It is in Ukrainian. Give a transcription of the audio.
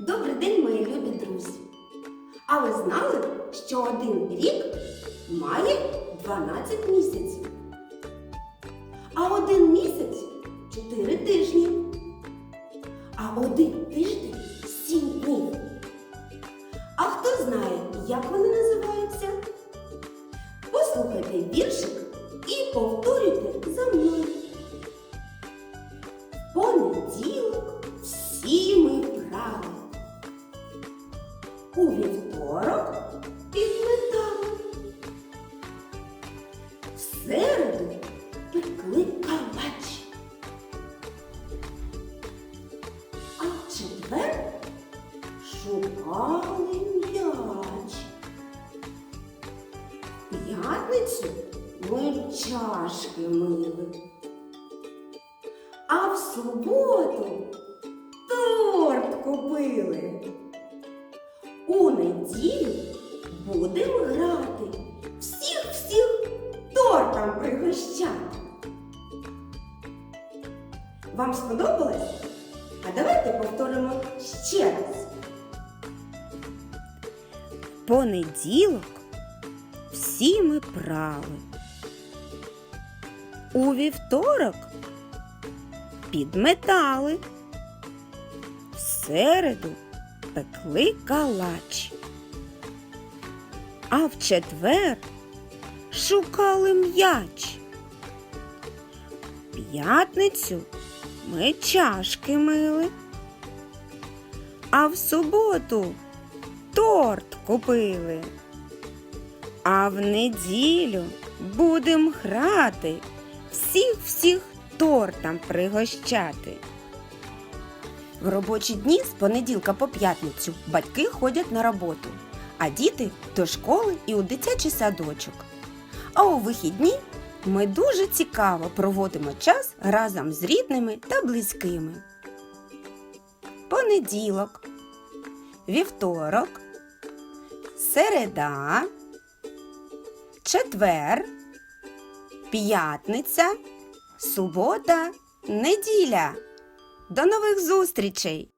Добрий день, мої любі друзі! А ви знали, що один рік має 12 місяців, а один місяць 4 тижні, а один тиждень 7 днів. А хто знає, як вони називаються? Послухайте віршик і повторюйте за мною. М'яч. П'ятницю ми чашки мили. А в суботу торт купили. У неділю будемо грати, всіх-всіх тортом пригощати. Вам сподобалось? А давайте повторимо ще раз. Понеділок всі ми прали. У вівторок підметали. В середу пекли калач. А в четвер шукали м'яч. П'ятницю ми чашки мили. А в суботу торт купили. А в неділю будем грати, всіх-всіх тортам пригощати. В робочі дні з понеділка по п'ятницю батьки ходять на роботу, а діти до школи і у дитячий садочок. А у вихідні ми дуже цікаво проводимо час разом з рідними та близькими. Понеділок, вівторок, середа, четвер, п'ятниця, субота, неділя. До нових зустрічей!